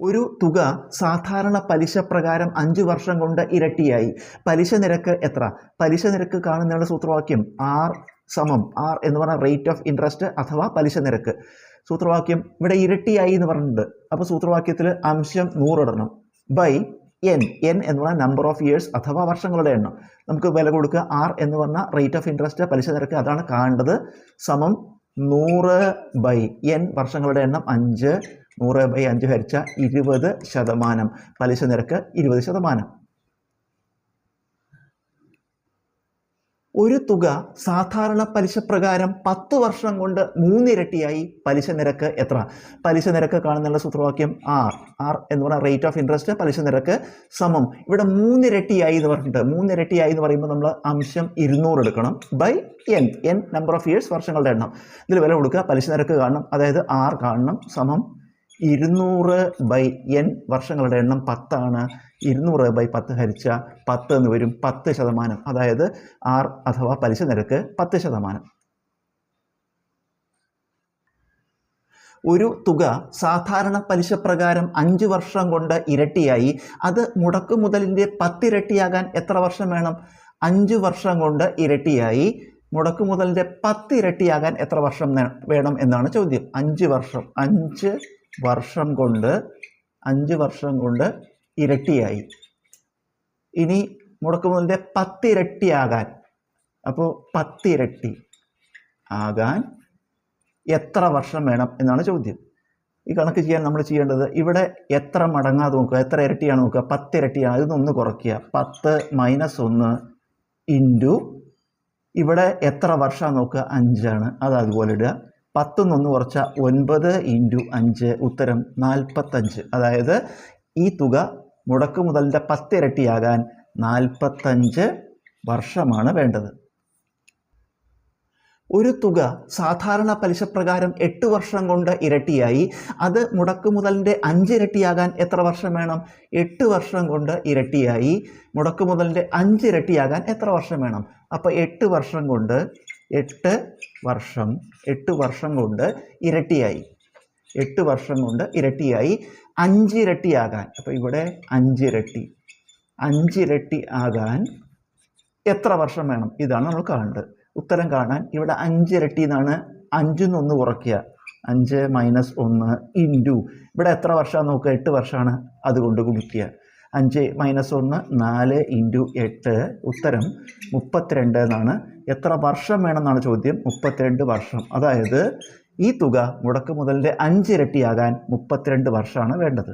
ഒരു തുക സാധാരണ പലിശ പ്രകാരം അഞ്ച് വർഷം കൊണ്ട് ഇരട്ടിയായി. പലിശ നിരക്ക് എത്ര? പലിശ നിരക്ക് കാണുന്നതിനുള്ള സൂത്രവാക്യം ആർ സമം ആർ എന്ന് പറഞ്ഞ റേറ്റ് ഓഫ് ഇൻട്രസ്റ്റ് അഥവാ പലിശ നിരക്ക്. സൂത്രവാക്യം ഇവിടെ ഇരട്ടിയായി എന്ന് പറഞ്ഞിട്ടുണ്ട്. അപ്പോൾ സൂത്രവാക്യത്തിൽ അംശം നൂറിടണം ബൈ എൻ എൻ എന്ന് പറഞ്ഞാൽ നമ്പർ ഓഫ് ഇയേഴ്സ് അഥവാ വർഷങ്ങളുടെ എണ്ണം. നമുക്ക് വില കൊടുക്കുക. ആർ എന്ന് പറഞ്ഞ റേറ്റ് ഓഫ് ഇൻട്രസ്റ്റ് പലിശ നിരക്ക് അതാണ് കാണേണ്ടത്. സമം നൂറ് ബൈ എൻ വർഷങ്ങളുടെ എണ്ണം അഞ്ച് നൂറ് ബൈ അഞ്ച് ഹരിച്ച ഇരുപത് ശതമാനം. പലിശ നിരക്ക് ഇരുപത് ശതമാനം. ഒരു തുക സാധാരണ പലിശ പ്രകാരം പത്ത് വർഷം കൊണ്ട് മൂന്നിരട്ടിയായി പലിശ നിരക്ക് എത്ര? പലിശ നിരക്ക് കാണുന്നുള്ള സൂത്രവാക്യം ആർ. ആർ എന്ന് പറഞ്ഞാൽ റേറ്റ് ഓഫ് ഇൻട്രസ്റ്റ് പലിശ നിരക്ക് സമം. ഇവിടെ മൂന്നിരട്ടിയായി എന്ന് പറഞ്ഞിട്ട് മൂന്നിരട്ടിയായി എന്ന് പറയുമ്പോൾ നമ്മൾ അംശം ഇരുന്നൂറ് എടുക്കണം by N N number of years വർഷങ്ങളുടെ എണ്ണം. ഇതിൽ വില കൊടുക്കുക പലിശ നിരക്ക് കാണണം അതായത് ആർ കാണണം സമം ഇരുന്നൂറ് ബൈ എൻ വർഷങ്ങളുടെ എണ്ണം പത്താണ്. ഇരുന്നൂറ് ബൈ പത്ത് ഹരിച്ച പത്ത് എന്ന് വരും പത്ത് ശതമാനം. അതായത് ആർ അഥവാ പലിശ നിരക്ക് പത്ത് ശതമാനം. ഒരു തുക സാധാരണ പലിശ പ്രകാരം അഞ്ച് വർഷം കൊണ്ട് ഇരട്ടിയായി. അത് മുടക്കു മുതലിന്റെ പത്തിരട്ടിയാകാൻ എത്ര വർഷം വേണം? അഞ്ച് വർഷം കൊണ്ട് ഇരട്ടിയായി. മുടക്കു മുതലിന്റെ പത്തിരട്ടിയാകാൻ എത്ര വർഷം വേണം എന്നാണ് ചോദ്യം. അഞ്ച് വർഷം. അഞ്ച് വർഷം കൊണ്ട് അഞ്ച് വർഷം കൊണ്ട് ഇരട്ടിയായി. ഇനി മുടക്കുമുതലിന്റെ പത്തിരട്ടിയാകാൻ. അപ്പോൾ പത്തിരട്ടി ആകാൻ എത്ര വർഷം വേണം എന്നാണ് ചോദ്യം. ഈ കണക്ക് ചെയ്യാൻ നമ്മൾ ചെയ്യേണ്ടത് ഇവിടെ എത്ര മടങ്ങാതെ നോക്കുക എത്ര ഇരട്ടിയാണ് നോക്കുക. പത്ത് ഇരട്ടിയാണ് ഇതൊന്ന് കുറയ്ക്കുക. പത്ത് മൈനസ് ഒന്ന് ഇന്റു ഇവിടെ എത്ര വർഷമാണ് നോക്കുക? അഞ്ചാണ്. അത് അതുപോലെ ഇടുക. പത്തുനിന്ന് കുറച്ച ഒൻപത് ഇന്റു അഞ്ച് ഉത്തരം നാൽപ്പത്തഞ്ച്. അതായത് ഈ തുക മുടക്ക് മുതലിന്റെ പത്തിരട്ടിയാകാൻ നാൽപ്പത്തഞ്ച് വർഷമാണ് വേണ്ടത്. ഒരു തുക സാധാരണ പലിശ പ്രകാരം എട്ട് വർഷം കൊണ്ട് ഇരട്ടിയായി അത് മുടക്ക് മുതലിന്റെ അഞ്ചിരട്ടിയാകാൻ എത്ര വർഷം വേണം? എട്ട് വർഷം കൊണ്ട് ഇരട്ടിയായി മുടക്ക് മുതലിന്റെ അഞ്ചിരട്ടിയാകാൻ എത്ര വർഷം വേണം? അപ്പോൾ എട്ട് വർഷം കൊണ്ട് എട്ട് വർഷം എട്ട് വർഷം കൊണ്ട് ഇരട്ടിയായി. എട്ട് വർഷം കൊണ്ട് ഇരട്ടിയായി. അഞ്ചിരട്ടിയാകാൻ അപ്പോൾ ഇവിടെ അഞ്ചിരട്ടി. അഞ്ചിരട്ടി ആകാൻ എത്ര വർഷം വേണം? ഇതാണ് നമ്മൾ കാണേണ്ടത്. ഉത്തരം കാണാൻ ഇവിടെ അഞ്ചിരട്ടി എന്നാണ്. അഞ്ചിൽ നിന്ന് കുറയ്ക്കുക. അഞ്ച് മൈനസ് ഒന്ന് ഇന്റു. ഇവിടെ എത്ര വർഷമാണ് നോക്കുക? എട്ട് വർഷമാണ് അതുകൊണ്ട് ഗുണിക്കുക. അഞ്ച് മൈനസ് ഒന്ന് നാല് ഇന്റു എട്ട്. ഉത്തരം മുപ്പത്തിരണ്ട് എന്നാണ്. എത്ര വർഷം വേണമെന്നാണ് ചോദ്യം? മുപ്പത്തിരണ്ട് വർഷം. അതായത് ഈ തുക മുടക്ക് മുതലിന്റെ അഞ്ചിരട്ടിയാകാൻ മുപ്പത്തിരണ്ട് വർഷമാണ് വേണ്ടത്.